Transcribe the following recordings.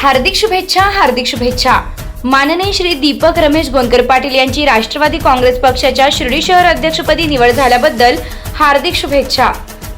हार्दिक शुभेच्छा हार्दिक शुभेच्छा. माननीय श्री दीपक रमेश गोंदकर पाटील यांची राष्ट्रवादी काँग्रेस पक्षाच्या शिर्डी शहर अध्यक्षपदी निवड झाल्याबद्दल हार्दिक शुभेच्छा.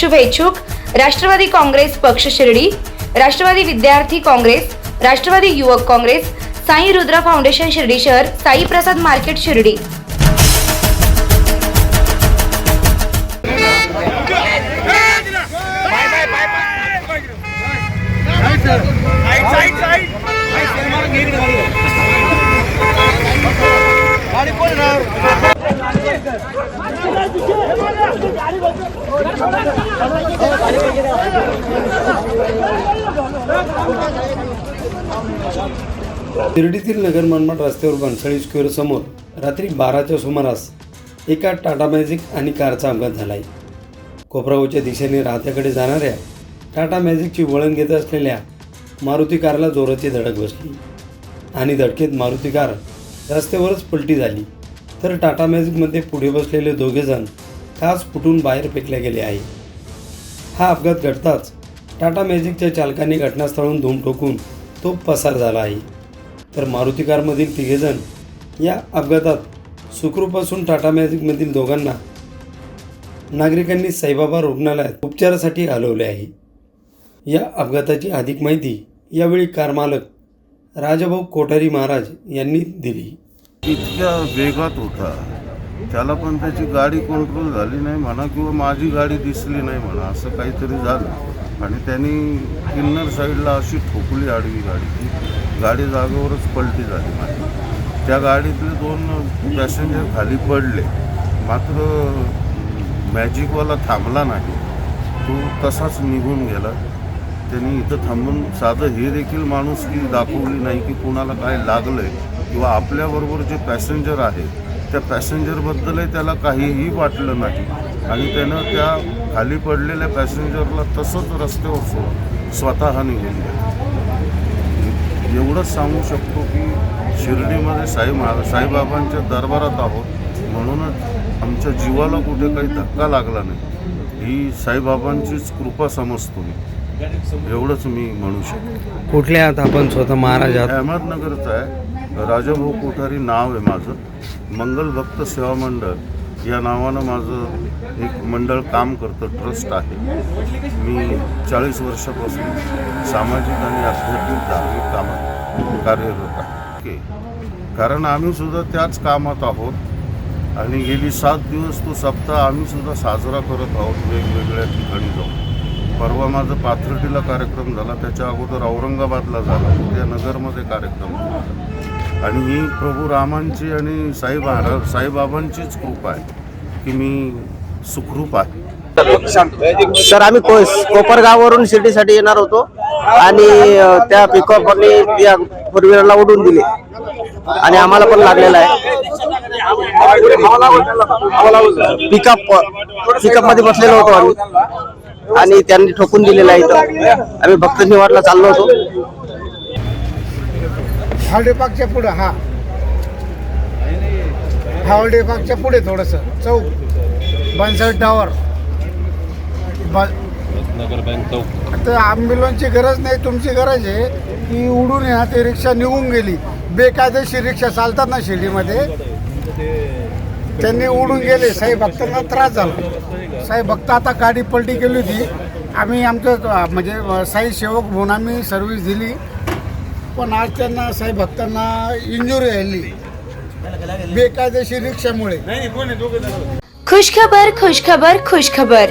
शुभेच्छुक राष्ट्रवादी काँग्रेस पक्ष Shirdi Rashtrawadi Vidyarthi Congress Rashtrawadi Yuvak Congress Sai Rudra foundation Shirdi शहर साई प्रसाद मार्केट शिर्डी. शिर्डीतील नगर मनमाड रस्त्यावर बनसळी स्क्वेअर समोर रात्री बाराच्या सुमारास एका टाटा मॅजिक आणि कारचा अपघात झाला आहे कोपराऊच्या दिशेने राहत्याकडे जाणाऱ्या टाटा मॅजिकची वळण घेत असलेल्या मारुती कारला जोराची धडक बसली आणि धडकेत मारुती कार रस्त्यावरच पलटी झाली. तर टाटा मॅजिकमध्ये पुढे बसलेले दोघेजण काच फुटून बाहेर फेकले गेले आहे. हा अपघात घडताच टाटा मॅजिकच्या चालकाने घटनास्थळून धूम ठोकून तो पसार झाला आहे. तर मारुती कारमधील तिघेजण या अपघातात सुखरूपासून टाटा मॅजिकमधील दोघांना नागरिकांनी साईबाबा रुग्णालयात उपचारासाठी हलवले आहे. या अपघाताची अधिक माहिती यावेळी कार मालक राजाभाऊ कोठारी महाराज यांनी दिली. इतक्या वेगात होता. त्याला पण त्याची गाडी कंट्रोल झाली नाही म्हणा किंवा माझी गाडी दिसली नाही म्हणा असं काहीतरी झालं. आणि त्यांनी किन्नर साईडला अशी ठोकली आडवी गाडी. की गाडी जागेवरच पलटी झाली माझी. त्या गाडीतले दोन पॅसेंजर खाली पडले. मात्र मॅजिकवाला थांबला नाही. तो तसाच निघून गेला. त्यांनी इथं थांबून साधं हे देखील माणूस की दाखवली नाही की कोणाला काय लागलंय किंवा आपल्याबरोबर जे पॅसेंजर आहेत त्या पॅसेंजरबद्दलही त्याला काहीही वाटलं नाही. आणि त्यानं त्या खाली पडलेल्या पॅसेंजरला तसंच रस्त्यावर सोडून स्वतः निघून एवढंच सांगू शकतो की शिर्डीमध्ये साई महा साईबाबांच्या दरबारात आहोत म्हणूनच आमच्या जीवाला कुठे काही धक्का लागला नाही. ही साईबाबांचीच कृपा समजतो मी. एवढंच मी म्हणू शकतो. कुठल्या आहात आपण? स्वतः महाराज आहात. अहमदनगरचं आहे. राजाभाऊ कोठारी नाव आहे माझं. मंगल भक्त सेवा मंडळ. या नावानं माझं एक मंडळ काम करतं ट्रस्ट आहे. मी चाळीस वर्षापासून सामाजिक आणि आध्यात्मिक धार्मिक कामात कार्यरत आहे. कारण आम्ही सुद्धा त्याच कामात आहोत आणि गेली सात दिवस तो सप्ताह आम्ही सुद्धा साजरा करत आहोत. वेगवेगळ्या ठिकाणी जाऊन. परवा माझा पाथर्डीला कार्यक्रम झाला त्याच्या अगोदर औरंगाबादला झाला उद्या नगरमध्ये कार्यक्रम झाला. आणि ही प्रभू रामांची आणि साई महाराज साईबाबांचीच कृपा आहे की मी सुखरूप आहे. सर आम्ही को- कोपरगाववरून शिर्डीसाठी येणार होतो आणि त्या पिकअपने त्या फोर व्हीलरला उडून दिले. आणि आम्हाला पण लागलेला आहे. पिकअप पिकअपमध्ये बसलेलो होतो आम्ही. आणि त्यांनी ठोकून दिलेला आहे इथं. आम्ही भक्त निवाडला चाललो होतो. हॉलिडे पार्कच्या पुढं हा. हॉलिडे पार्कच्या पुढे थोडस चौक बनसर टावर तर ॲम्ब्युलन्सची गरज नाही तुमची गरज आहे की उडून या ते रिक्षा निघून गेली. बेकायदेशीर रिक्षा चालतात ना शिर्डीमध्ये. त्यांनी उडून गेले. साई भक्तांना त्रास झाला. साई भक्त आता गाडी पलटी केली होती. आम्ही आमचं म्हणजे साई सेवक म्हणून आम्ही सर्व्हिस दिली. पण आज त्यांना साई भक्तांना इंजुरी आली. बेकायदेशीर रिक्षामुळे. खुशखबर खुशखबर खुशखबर.